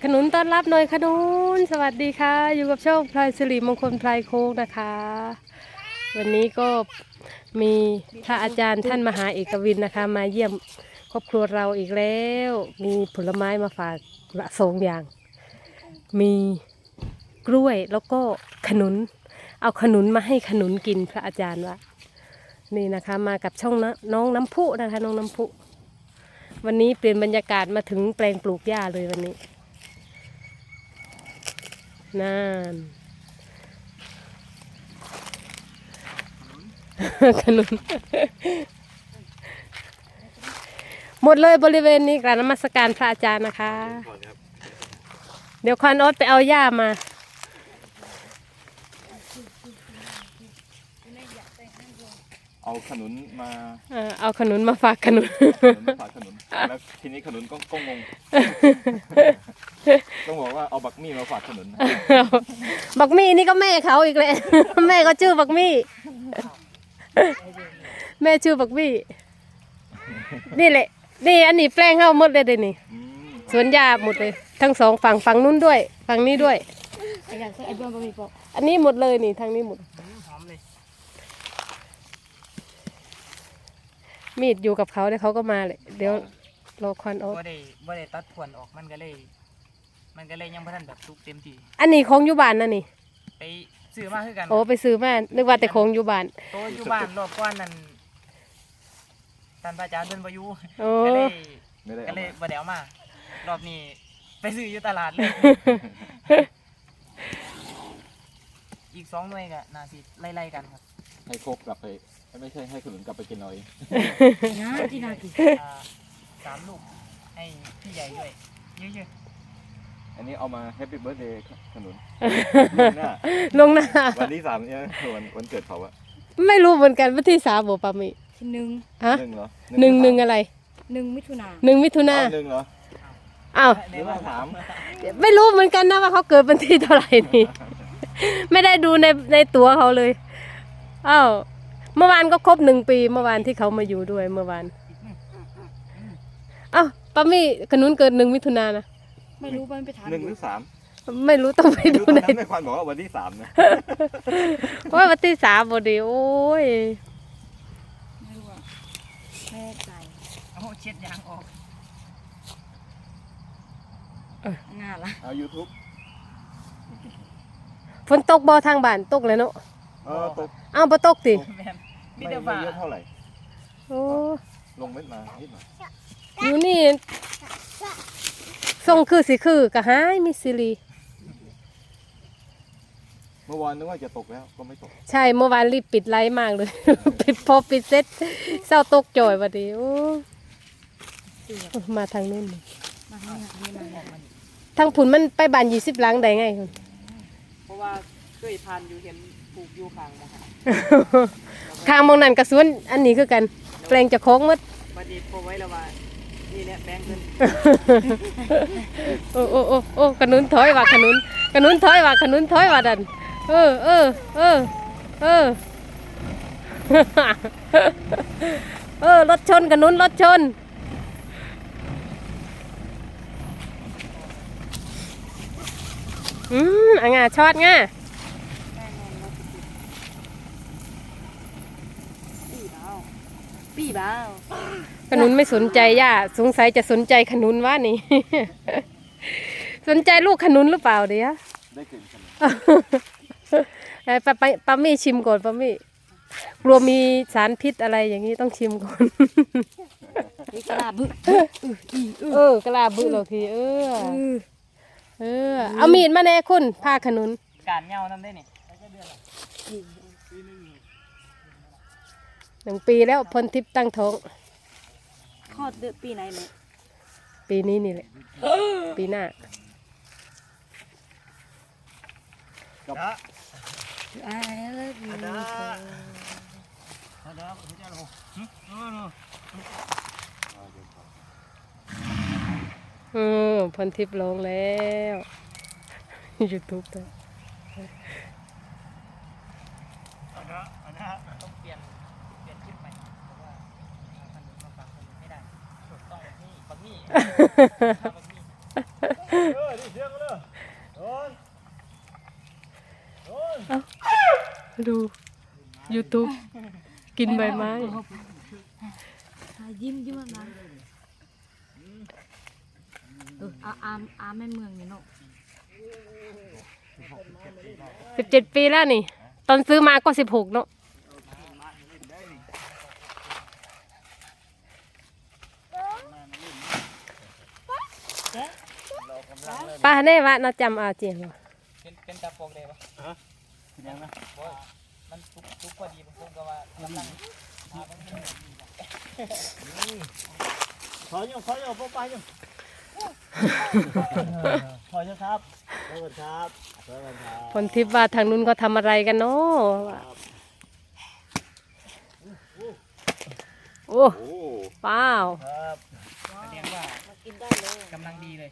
ขนุนต้อนรับหน่อยขนุนสวัสดีค่ะ อยู่กับช่องพลายสิริมงคลพลายโค้งนะคะ วันนี้ก็มีพระอาจารย์ท่านมหาเอกวินนะคะ มาเยี่ยมครอบครัวเราอีกแล้ว มีผลไม้มาฝากละสองอย่าง มีกล้วยแล้วก็ขนุน เอาขนุนมาให้ขนุนกินพระอาจารย์ว่านี่นะคะมากับช่องน้าน้องน้ำพุนะคะน้องน้ำพุวันนี้เปลี่ยนบรรยากาศมาถึงแปลงปลูกหญ้าเลยวันนี้ นั่นขนุนหมดเลยบริเวณนี้กราบนมัสการพระอาจารย์นะคะ เดี๋ยวควันอดไปเอาหญ้ามา เอาขนุนมาเออเอาขนุนมาฝากขนุนขนุนมาฝากขนุนแล้วทีนี้ขนุนก็ก็งงต้องบอกว่าเอาบักมี่มาฝากขนุนบักมี่นี่ก็แม่เขาอีกเลยแม่ก็ชื่อบักมี่แม่ชื่อบักมี่นี่แหละนี่อันนี้แปลงเข้าหมดเลยเดี๋ยวนี่อืมสวนยาหมดเลย ทั้งสองฝั่งฝั่งนู้นด้วย ฝั่งนี้ด้วยไอ้อย่างไอ้บ้วนบะหมี่ปอกอันนี้หมดเลยนี่ทางนี้หมด หอมเลย มีดอยู่กับเขาเดี๋ยวเขาก็มาเลยเดี๋ยวรอควันออกบ่ได้บ่ได้ตัดผวนออกมันก็เลย มันก็เลยยังบ่ทันแบบสุกเต็มที่อันนี้ของอยู่บ้านนะนี่ไปซื้อมาคือกันโอ้ไปซื้อมานึกว่าแต่ของอยู่บ้านโตอยู่บ้านรอบก่อนนั่นท่านพระอาจารย์เพิ่นบ่อยู่โอ้ก็เลยไม่ได้ก็เอาเลยมาบ่ได้เอามารอบนี้ไปซื้ออยู่ตลาดเลย อีกสองหน่วยก็น่าสิไล่ๆกันครับให้ครบกลับไป ไม่ใช่ให้ขนุนกลับไปกินเอาเองนะที่นากิอ่าสามลูกให้พี่ใหญ่ด้วย เยอะอันนี้เอามาแฮปปี้เบิร์ดเดย์ขนุนหน้าลงหน้า วันที่สามเนี่ยวันวันเกิดเขาอะไม่รู้เหมือนกันว่าที่สามบปามีที่หนึ่งฮะหนึ่งเหรอหนึ่งหนึ่งอะไรหนึ่งมิถุนาหนึ่งมิถุนาเอาหนึ่งเหรออ้าวๆหรือว่าถามไม่รู้เหมือนกันนะว่าเขาเกิดวันที่เท่าไหร่นี่ ไม่ได้ดูในในตัวเขาเลยอ้าว เมื่อวานก็ครบหนึ่งปี เมื่อวานที่เขามาอยู่ด้วยเมื่อวานอ้าวป้ามี่ขนุนเกิดหนึ่งมิถุนานะไม่รู้ว่ามันไปทานหนึ่งหรือสามไม่รู้ต้องไปไม่ดูรู้ตอนในนั้นแม่ควันบอกว่าวันที่สามนะว่าวันที่สามบดีโอ้ยไม่รู้อะแม่ใจโอ้เช็ดยางออกงานละเอา YouTube ฝนตกบ่ทางบ้านตกเลยเนาะ เออตกอ้าวบ่ตกติแม่นมีไม่แต่ไม่ว่าเยอะเท่าไหร่ โอ้ลงเม็ดมานิดหน่อยอยู่นี่ทรงคือสิคือกะหายมิสซิลีเมื่อวานนึกว่าจะตกแล้วก็ไม่ตก ใช่เมื่อวานรีบปิดไลฟ์มากเลย ปิดพอปิดเซ็ตเศร้าตกจ่อยพอดีโอ้มาทางนู้นนี่มาให้เนี่ยนี่มาเนี่ยทางผุนมันไปบานยี่สิบหลังได้ไงคุณเพราะว่าเคยทานอยู่เห็นป ลูกอยู่ข้างมาค่ะข้างมองนั่นกระสวนอันนี้คือกันแปลงจะโค้งหมัดบัดนี้พอไว้แล้วว่านี่แหละแบงค์ขึ้นโอ้โอ้โอ้โอ้ขนุนถอยว่าขนุนขนุนถอยว่าขนุนถอยว่าดันเออเออเออเออ เออรถชนขนุนรถชน อืมอะงาชอดง่า ปีบ้าวขนุนไม่สนใจย่าสงสัยจะสนใจขนุนว่านี่ สนใจลูกขนุนหรือเปล่าเดี๋ยวได้กลิ่นขนุนเอ้ยป้าป้าป้ามี่ชิมก่อนป้ามี่กลัวมีสารพิษอะไรอย่างนี้ต้องชิมก่อน นี่กระลาบึกเออกะลาบึเราทีเออเออเออ เอามีดมาแน่คุณผ้าขนุน การเหงานั่นได้นี่ หนึ่งปีแล้วพลทิพย์ตั้งท้อง คลอดเดือนปีไหนเนี่ยปีนี้นี่แหละ ปีหน้าอ่าแล้วอยู่อืมพลทิพย์ลงแล้ว ยูทูบเลย ดู YouTube กินใบไม้ ยิ้มยิ้มมาอาอาอาแม่เมืองนี่เนาะสิบเจ็ดปีแล้วนี่ ตอนซื้อมาก็สิบหกเนาะ ป้าเน่วะน่าจำเอาเจียงวะเป็นเป็นตาโปกได้ปะยังนะบ่มันทุกทุกพอดีบางคนก็ว่ากำลังหาบางทีถอยยังถอยยังพ่อไปยังถอยยังครับเดินครับเดินครับคนทิพย์ว่าทางนู้นเขาทำอะไรกันเนาะวะโอ้โอ้เปล่าครับแสดงว่ากำลังดีเลย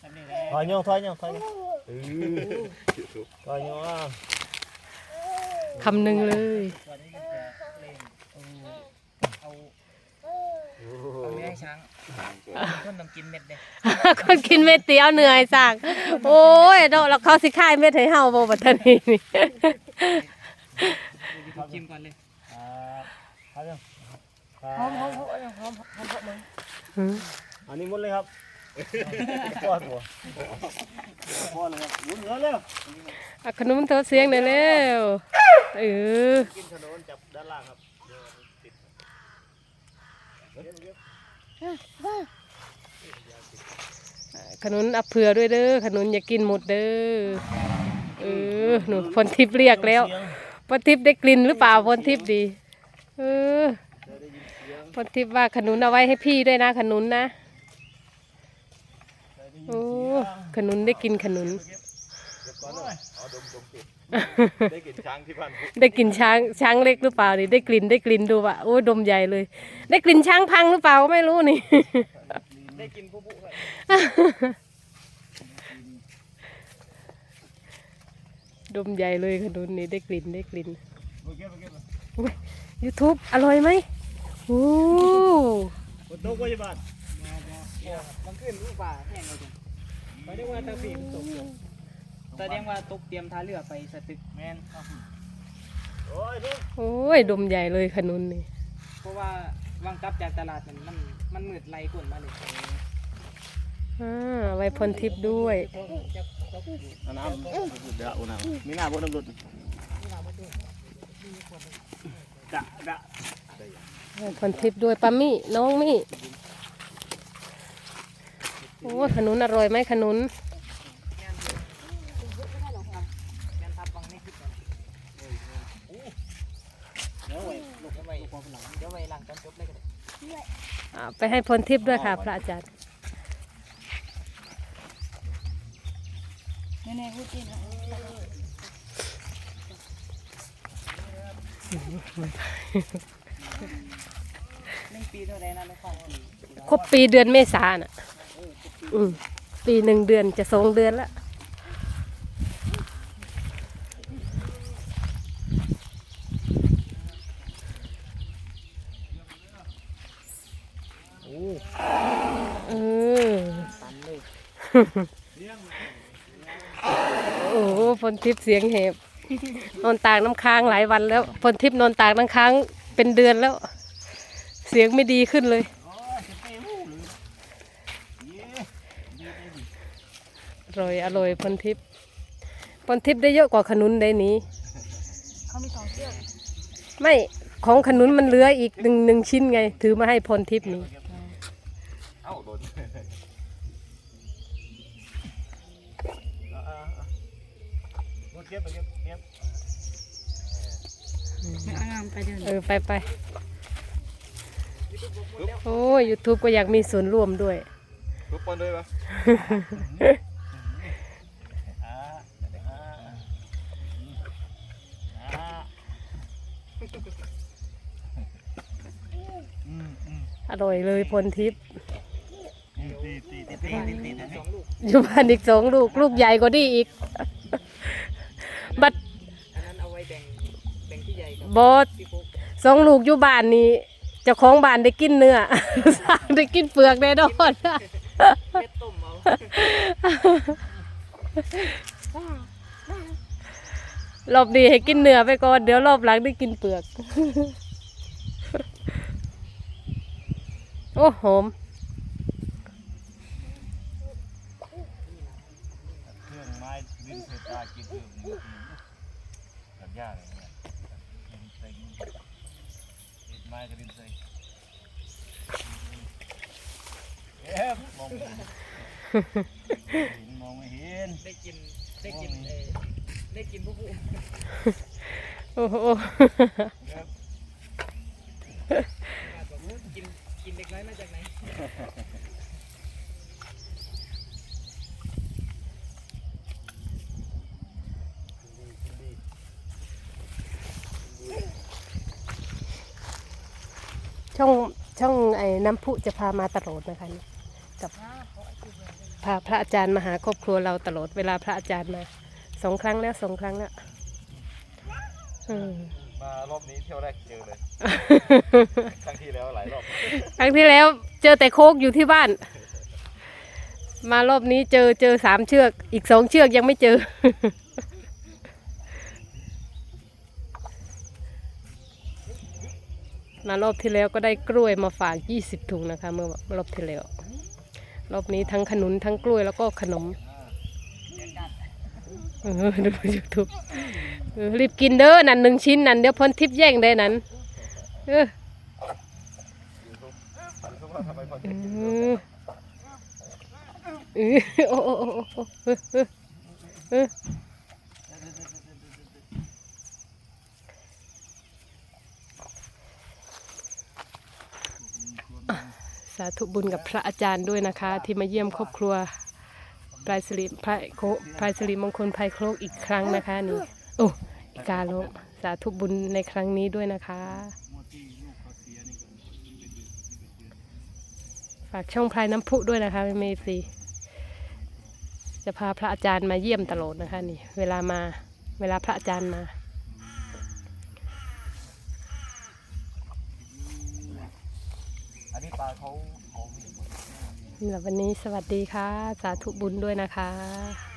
แบบนี้แหละถอยยังถอยยังถอยยังถอยยังอะคำหนึ่งเลยวันนี้ก็จะเล่นเอาเอาเอาเนื้อให้ช้างคนต้องกินเม็ดเลยคนกินเม็ดเตียวเหนื่อยสั่งโอ้ยเนาะแล้วเขาสิค่ายเม็ดให้เฮาบ่บัดเทอนี้นี่ชิมก่อนเลยครับถอยยังหอมหอมหอมหอมหอมหอมมึงหื ออันนี้หมดเลยครับพ่อตัวพ่อเลยครับหมุนเงินเร็วเอาขนมเธอเสียงหน่อยเร็วเออกินถนนจับด้านล่างครับเดี๋ยวติดขนุนอับเผื่อด้วยเด้อขนุนอย่ากินหมดเด้อเออหนูพลทิพย์เรียกแล้วพลทิพย์ได้กลิ่นหรือเปล่าพลทิพย์ดีเออพลทิพย์ว่าขนุนเอาไว้ให้พี่ด้วยนะ ขนุนนะโอ้ ขนุนได้กินขนุนก่อนเลยอ๋อดมดมกลิ่นได้กลิ่นช้างที่บ้านพุได้กลิ่นช้างช้างเล็กหรือเปล่านี่ได้กลิ่นได้กลิ่นดูว่ะโอ้ยดมใหญ่เลย ได้กลิ่นช้างพังหรือเปล่าก็ไม่รู้นี่ ได้กินผู้ผู้เลยดมใหญ่เลยขนุนนี่ได้กลิ่นได้กลิ่นโอเคโอเคยูทูบอร่อยไหมโอ้บนโต๊ะก็จะบาดมันขึ้นลูกป่าแห้งเลยจัง ไปเรียกว่าตะปีมันตกแสดงว่าตกเตรียมท่าเรือไปสตึกแมนโอ้ยดูโอ้ย ดมใหญ่เลยขนุนนี่ เพราะว่าวางกลับจากตลาดมันมันมันมืดไล่กวนมาเลยอ่าไว้พลทิพย์ด้วย เอาน้ำเดี๋ยวเอาน้ำมีหน้าพวกน้ำรุดดะดะไว้พลทิพย์ด้วยปามี่น้องมี่ โอ้ยขนุนอร่อยไหมขนุนแมนทับบังไม่คิดเลยเดี๋ยวไว้เดี๋ยวไปเดี๋ยวไปหลังตอนจบเลยก็ได้อ่าไปให้พลทิพย์ด้วยค่ะ พระอาจารย์แน่ๆพูดจริงนะหนึ่งปีเท่าไรนะในความปีครบปีเดือนเมษาน่ะ อืมปีหนึ่งเดือนจะสองเดือนละโอ้เออโอ้โหพลทิพย์เสียงเห็บนอนตากน้ำค้างหลายวันแล้วพลทิพย์นอนตากน้ำค้างเป็นเดือนแล้ว เสียงไม่ดีขึ้นเลย อร่อยพลทิพย์พลทิพย์ได้เยอะกว่าขนุนได้นี้เขามีสองเชือกไม่ของขนุนมันเหลืออีกหนึ่งหนึ่งชิ้นไง ถือมาให้พลทิพย์นี่เอ้าโดนเก็บไปเก็บเก็บเอางามไปเดินเออไปไปโอ้ยยูทูบก็อยากมีส่วนร่วมด้วยทุบปนด้วยปะ อ่าอ่าอ่าอืม อร่อยเลยพลทิพย์อยู่บ้านอีกสองลูก ลูกใหญ่กว่านี้อีก บัดบอสสองลูกอยู่บ้านนี่เจ้าของบ้านได้กินเนื้อสร้างได้กินเปลือกแน่นอนรอบนี้ให้กินเนื้อไปก่อน เดี๋ยวรอบหลังได้กินเปลือก โอ้หอมเครื่องไม้ดินเศษตากินเรื่องกับยากเลยเนี่ยดินใส่ดินดินไม้กับดินใส่เอ๊ะมองไม่เห็นมองไม่เห็นได้กินได้กินเออได้กินผู้ผู้โอ้โห กินกินเด็กน้อยมาจากไหน ช่องช่องไอ้น้ำพุจะพามาตลอดนะคะนี่กับพาพระอาจารย์มาหาครอบครัวเราตลอดเวลาพระอาจารย์มาสองครั้งแล้วสองครั้งแล้วอืม มารอบนี้เที่ยวแรกเจอเลย ครั้งที่แล้วหลายรอบ ครั้งที่แล้วเจอแต่โคกอยู่ที่บ้าน มารอบนี้เจอเจอสามเชือก อีกสองเชือกยังไม่เจอ มารอบที่แล้วก็ได้กล้วยมาฝากยี่สิบถุงนะคะ เมื่อรอบที่แล้ว รอบนี้ทั้งขนุนทั้งกล้วยแล้วก็ขนม เออดูยูทูบ รีบกินเด้อนั่นหนึ่งชิ้นนั่นเดี๋ยวพ้นทิพย์แย่งได้นั่นเออเออเอโอ้โอ้เออสาธุบุญกับพระอาจารย์ด้วยนะคะ ที่มาเยี่ยมครอบครัวพลายสิริพลายโคพลายสิริมงคลพลายโครกอีกครั้งนะคะนี่ โอ้อีกาโลสาธุบุญในครั้งนี้ด้วยนะคะ ฝากช่องพลายน้ำพุด้วยนะคะเมซีจะพาพระอาจารย์มาเยี่ยมตลอดนะคะนี่ เวลามาเวลาพระอาจารย์มาอันนี้ปลาเขาเขาสำหรับวันนี้สวัสดีค่ะ สาธุบุญด้วยนะคะ